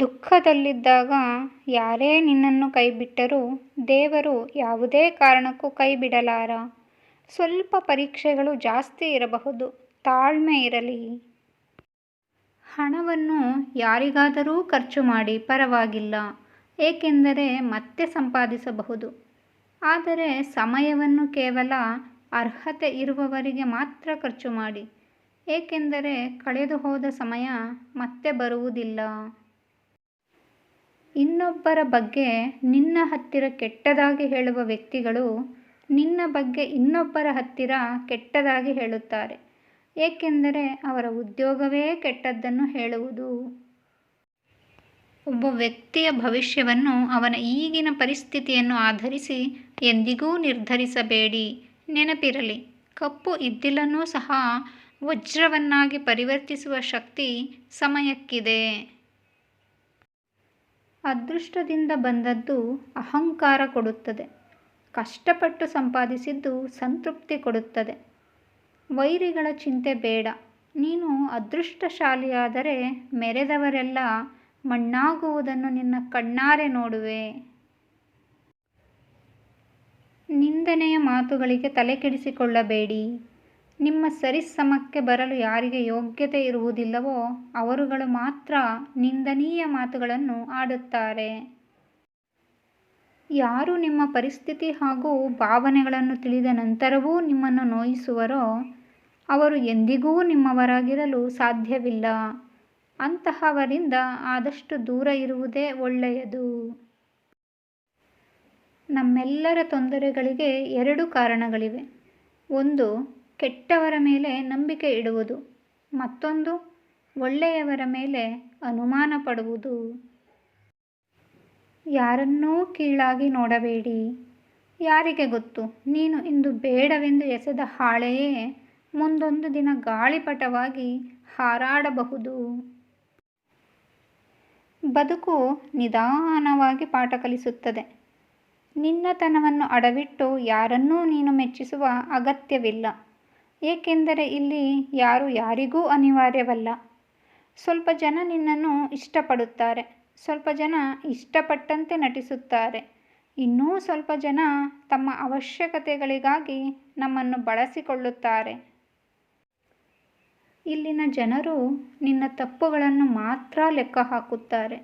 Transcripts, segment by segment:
ದುಃಖದಲ್ಲಿದ್ದಾಗ ಯಾರೇ ನಿನ್ನನ್ನು ಕೈಬಿಟ್ಟರೂ ದೇವರು ಯಾವುದೇ ಕಾರಣಕ್ಕೂ ಕೈಬಿಡಲಾರ. ಸ್ವಲ್ಪ ಪರೀಕ್ಷೆಗಳು ಜಾಸ್ತಿ ಇರಬಹುದು, ತಾಳ್ಮೆ ಇರಲಿ. ಹಣವನ್ನು ಯಾರಿಗಾದರೂ ಖರ್ಚು ಮಾಡಿ ಪರವಾಗಿಲ್ಲ, ಏಕೆಂದರೆ ಮತ್ತೆ ಸಂಪಾದಿಸಬಹುದು. ಆದರೆ ಸಮಯವನ್ನು ಕೇವಲ ಅರ್ಹತೆ ಇರುವವರಿಗೆ ಮಾತ್ರ ಖರ್ಚು ಮಾಡಿ, ಏಕೆಂದರೆ ಕಳೆದು ಹೋದ ಸಮಯ ಮತ್ತೆ ಬರುವುದಿಲ್ಲ. ಇನ್ನೊಬ್ಬರ ಬಗ್ಗೆ ನಿನ್ನ ಹತ್ತಿರ ಕೆಟ್ಟದಾಗಿ ಹೇಳುವ ವ್ಯಕ್ತಿಗಳು ನಿನ್ನ ಬಗ್ಗೆ ಇನ್ನೊಬ್ಬರ ಹತ್ತಿರ ಕೆಟ್ಟದಾಗಿ ಹೇಳುತ್ತಾರೆ. ಏಕೆಂದರೆ ಅವರ ಉದ್ಯೋಗವೇ ಕೆಟ್ಟದ್ದನ್ನು ಹೇಳುವುದು. ಒಬ್ಬ ವ್ಯಕ್ತಿಯ ಭವಿಷ್ಯವನ್ನು ಅವನ ಈಗಿನ ಪರಿಸ್ಥಿತಿಯನ್ನು ಆಧರಿಸಿ ಎಂದಿಗೂ ನಿರ್ಧರಿಸಬೇಡಿ. ನೆನಪಿರಲಿ, ಕಪ್ಪು ಇದ್ದಿಲನ್ನೂ ಸಹ ವಜ್ರವನ್ನಾಗಿ ಪರಿವರ್ತಿಸುವ ಶಕ್ತಿ ಸಮಯಕ್ಕಿದೆ. ಅದೃಷ್ಟದಿಂದ ಬಂದದ್ದು ಅಹಂಕಾರ ಕೊಡುತ್ತದೆ. ಕಷ್ಟಪಟ್ಟು ಸಂಪಾದಿಸಿದ್ದು ಸಂತೃಪ್ತಿ ಕೊಡುತ್ತದೆ. ವೈರಿಗಳ ಚಿಂತೆ ಬೇಡ. ನೀನು ಅದೃಷ್ಟಶಾಲಿಯಾದರೆ ಮೆರೆದವರೆಲ್ಲ ಮಣ್ಣಾಗುವುದನ್ನು ನಿನ್ನ ಕಣ್ಣಾರೆ ನೋಡುವೆ. ನಿಂದನೆಯ ಮಾತುಗಳಿಗೆ ತಲೆಕೆಡಿಸಿಕೊಳ್ಳಬೇಡಿ. ನಿಮ್ಮ ಸರಿಸಮಕ್ಕೆ ಬರಲು ಯಾರಿಗೆ ಯೋಗ್ಯತೆ ಇರುವುದಿಲ್ಲವೋ ಅವರುಗಳು ಮಾತ್ರ ನಿಂದನೀಯ ಮಾತುಗಳನ್ನು ಆಡುತ್ತಾರೆ. ಯಾರು ನಿಮ್ಮ ಪರಿಸ್ಥಿತಿ ಹಾಗೂ ಭಾವನೆಗಳನ್ನು ತಿಳಿದ ನಂತರವೂ ನಿಮ್ಮನ್ನು ನೋಯಿಸುವರೋ ಅವರು ಎಂದಿಗೂ ನಿಮ್ಮವರಾಗಿರಲು ಸಾಧ್ಯವಿಲ್ಲ. ಅಂತಹವರಿಂದ ಆದಷ್ಟು ದೂರ ಇರುವುದೇ ಒಳ್ಳೆಯದು. ನಮ್ಮೆಲ್ಲರ ತೊಂದರೆಗಳಿಗೆ ಎರಡು ಕಾರಣಗಳಿವೆ. ಒಂದು ಕೆಟ್ಟವರ ಮೇಲೆ ನಂಬಿಕೆ ಇಡುವುದು, ಮತ್ತೊಂದು ಒಳ್ಳೆಯವರ ಮೇಲೆ ಅನುಮಾನ ಪಡುವುದು. ಯಾರನ್ನೂ ಕೀಳಾಗಿ ನೋಡಬೇಡಿ. ಯಾರಿಗೆ ಗೊತ್ತು? ನೀನು ಇಂದು ಬೇಡವೆಂದು ಎಸೆದ ಹಾಳೆಯೇ ಮುಂದೊಂದು ದಿನ ಗಾಳಿಪಟವಾಗಿ ಹಾರಾಡಬಹುದು. ಬದುಕು ನಿಧಾನವಾಗಿ ಪಾಠ ಕಲಿಸುತ್ತದೆ. ನಿನ್ನತನವನ್ನು ಅಡವಿಟ್ಟು ಯಾರನ್ನೂ ನೀನು ಮೆಚ್ಚಿಸುವ ಅಗತ್ಯವಿಲ್ಲ. ಏಕೆಂದರೆ ಇಲ್ಲಿ ಯಾರು ಯಾರಿಗೂ ಅನಿವಾರ್ಯವಲ್ಲ. ಸ್ವಲ್ಪ ಜನ ನಿನ್ನನ್ನು ಇಷ್ಟಪಡುತ್ತಾರೆ. ಸ್ವಲ್ಪ ಜನ ಇಷ್ಟಪಟ್ಟಂತೆ ನಟಿಸುತ್ತಾರೆ. ಇನ್ನೂ ಸ್ವಲ್ಪ ಜನ ತಮ್ಮ ಅವಶ್ಯಕತೆಗಳಿಗಾಗಿ ನಮ್ಮನ್ನು ಬಳಸಿಕೊಳ್ಳುತ್ತಾರೆ. ಇಲ್ಲಿನ ಜನರು ನಿನ್ನ ತಪ್ಪುಗಳನ್ನು ಮಾತ್ರ ಲೆಕ್ಕ ಹಾಕುತ್ತಾರೆ.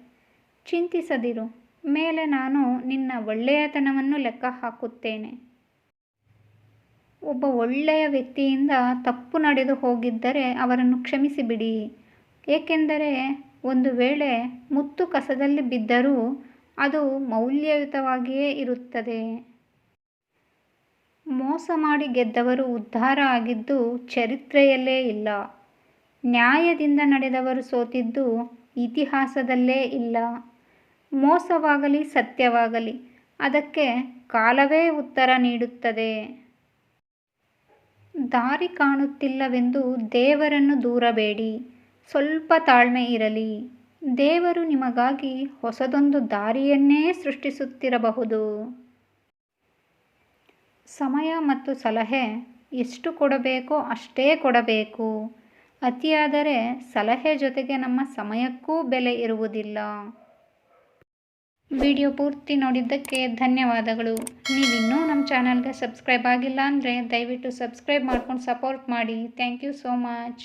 ಚಿಂತಿಸದಿರು. ಮೇಲೆ ನಾನು ನಿನ್ನ ಒಳ್ಳೆಯತನವನ್ನು ಲೆಕ್ಕ ಹಾಕುತ್ತೇನೆ. ಒಬ್ಬ ಒಳ್ಳೆಯ ವ್ಯಕ್ತಿಯಿಂದ ತಪ್ಪು ನಡೆದು ಹೋಗಿದ್ದರೆ ಅವರನ್ನು ಕ್ಷಮಿಸಿ ಬಿಡಿ ಏಕೆಂದರೆ ಒಂದು ವೇಳೆ ಮುತ್ತು ಕಸದಲ್ಲಿ ಬಿದ್ದರೂ ಅದು ಮೌಲ್ಯಯುತವಾಗಿಯೇ ಇರುತ್ತದೆ. ಮೋಸ ಮಾಡಿ ಗೆದ್ದವರು ಉದ್ಧಾರ ಆಗಿದ್ದು ಚರಿತ್ರೆಯಲ್ಲೇ ಇಲ್ಲ. ನ್ಯಾಯದಿಂದ ನಡೆದವರು ಸೋತಿದ್ದು ಇತಿಹಾಸದಲ್ಲೇ ಇಲ್ಲ. ಮೋಸವಾಗಲಿ ಸತ್ಯವಾಗಲಿ, ಅದಕ್ಕೆ ಕಾಲವೇ ಉತ್ತರ ನೀಡುತ್ತದೆ. ದಾರಿ ಕಾಣುತ್ತಿಲ್ಲವೆಂದು ದೇವರನ್ನು ದೂರಬೇಡಿ. ಸ್ವಲ್ಪ ತಾಳ್ಮೆ ಇರಲಿ. ದೇವರು ನಿಮಗಾಗಿ ಹೊಸದೊಂದು ದಾರಿಯನ್ನೇ ಸೃಷ್ಟಿಸುತ್ತಿರಬಹುದು. ಸಮಯ ಮತ್ತು ಸಲಹೆ ಎಷ್ಟು ಕೊಡಬೇಕೋ ಅಷ್ಟೇ ಕೊಡಬೇಕು. ಅತಿಯಾದರೆ ಸಲಹೆ ಜೊತೆಗೆ ನಮ್ಮ ಸಮಯಕ್ಕೂ ಬೆಲೆ ಇರುವುದಿಲ್ಲ. ವಿಡಿಯೋ ಪೂರ್ತಿ ನೋಡಿದ್ದಕ್ಕೆ ಧನ್ಯವಾದಗಳು. ನೀವಿನ್ನೂ ನಮ್ಮ ಚಾನಲ್ಗೆ ಸಬ್ಸ್ಕ್ರೈಬ್ ಆಗಿಲ್ಲ ಅಂದರೆ ದಯವಿಟ್ಟು ಸಬ್ಸ್ಕ್ರೈಬ್ ಮಾಡ್ಕೊಂಡು ಸಪೋರ್ಟ್ ಮಾಡಿ. Thank you so much.